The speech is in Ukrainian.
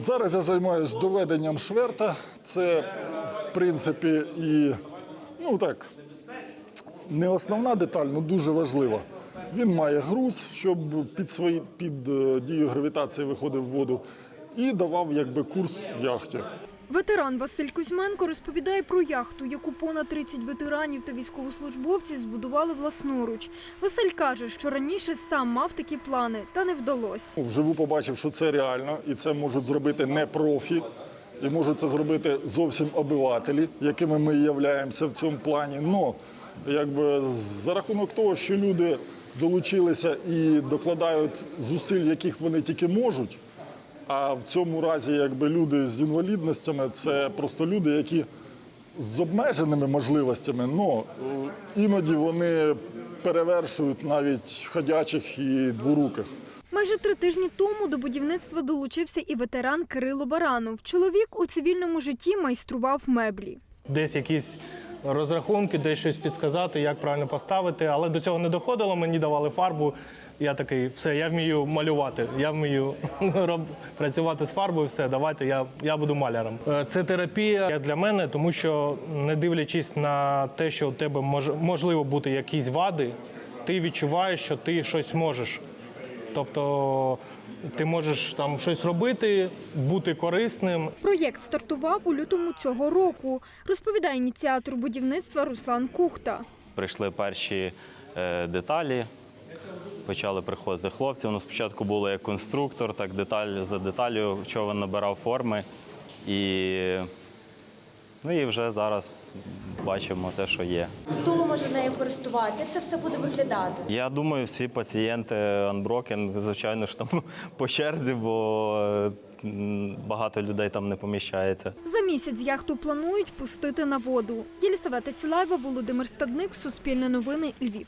Зараз я займаюся доведенням шверта. Це, в принципі, і ну так, не основна деталь, але дуже важлива. Він має груз, щоб під, свої, під дію дією гравітації виходив в воду і давав якби курс яхті. Ветеран Василь Кузьменко розповідає про яхту, яку понад 30 ветеранів та військовослужбовці збудували власноруч. Василь каже, що раніше сам мав такі плани, та не вдалося. Вживу побачив, що це реально, і це можуть зробити не профі, і можуть це зробити зовсім обивателі, якими ми являємося в цьому плані. Но якби за рахунок того, що люди долучилися і докладають зусиль, яких вони тільки можуть. А в цьому разі, якби люди з інвалідностями, це просто люди, які з обмеженими можливостями, але іноді вони перевершують навіть ходячих і дворуких. Майже три тижні тому до будівництва долучився і ветеран Кирило Баранов. Чоловік у цивільному житті майстрував меблі. десь якісь розрахунки, десь щось підсказати, як правильно поставити. Але до цього не доходило, мені давали фарбу. Я такий, все, я вмію малювати, я вмію працювати з фарбою, все, давайте, я, я буду маляром. Е, Це терапія для мене, тому що не дивлячись на те, що у тебе мож, можливо бути якісь вади, ти відчуваєш, що ти щось можеш. Тобто ти можеш там щось робити, бути корисним, Проєкт стартував у лютому цього року, розповідає ініціатор будівництва Руслан Кухта. прийшли перші е, деталі. Почали приходити хлопці. Воно спочатку було як конструктор, так деталь за деталю човен набирав форми. І, ну, і вже зараз бачимо те, що є. Хто може нею користуватися? Як це все буде виглядати? Я думаю, всі пацієнти Unbroken, звичайно ж там по черзі, бо е, багато людей там не поміщається. За місяць яхту планують пустити на воду. Єлісавета Сілаєва, Володимир Стадник, Суспільне новини, Львів.